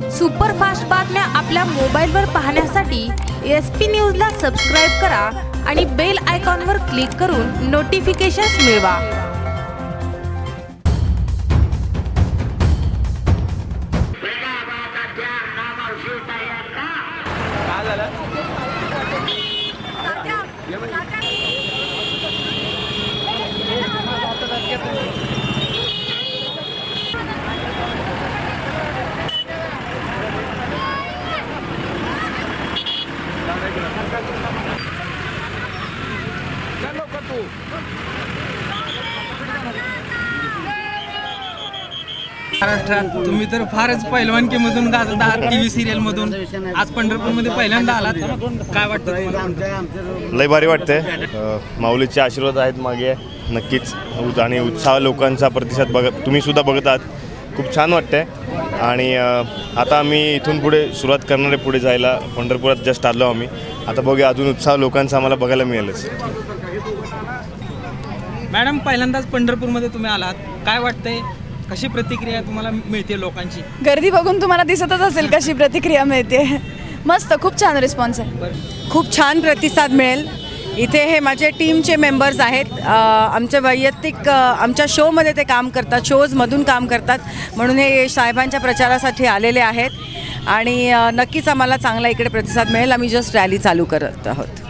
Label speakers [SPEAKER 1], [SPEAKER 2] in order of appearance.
[SPEAKER 1] Superfast बातम्या आपल्या मोबाईलवर पाहण्यासाठी एस पी न्यूजला सबस्क्राईब करा आणि बेल आयकॉनवर क्लिक करून नोटिफिकेशन्स मिळवा.
[SPEAKER 2] महाराष्ट्रात तुम्ही तर फारच पहिलवानकीमधून गाजत आहात टी व्ही सिरियलमधून आज पंढरपूरमध्ये पहिल्यांदा आलात. काय वाटतं तुम्हाला?
[SPEAKER 3] लय भारी वाटतंय. अ, माऊलीचे आशीर्वाद आहेत मागे. नक्कीच उत- आणि उत्साह लोकांचा प्रतिसाद बघ तुम्ही सुद्धा बघत आहात. खूप छान वाटतंय. आणि आता आम्ही इथून पुढे सुरुवात करणार आहे पुढे जायला. पंढरपुरात जस्ट आलो आम्ही. आता बघूया अजून उत्साह लोकांचा आम्हाला बघायला मिळेलच.
[SPEAKER 2] मॅडम पहिल्यांदाच पंढरपूरमध्ये तुम्ही आलात. काय वाटतंय? कशी प्रतिक्रिया तुम्हाला मिळते लोकांची?
[SPEAKER 4] गर्दी बघून तुम्हाला दिसतच असेल कशी प्रतिक्रिया मिळते. मस्त खूप छान रिस्पॉन्स आहे.
[SPEAKER 5] खूप छान प्रतिसाद मिळेल. इथे हे माझे टीमचे मेंबर्स आहेत. आमच्या आमचे वैयक्तिक आमच्या शोमध्ये ते काम करतात शोजमधून काम करतात. म्हणून हे साहेबांच्या प्रचारासाठी आलेले आहेत. आणि नक्कीच आम्हाला चांगला इकडे प्रतिसाद मिळेल. आम्ही जस्ट रॅली चालू करत आहोत.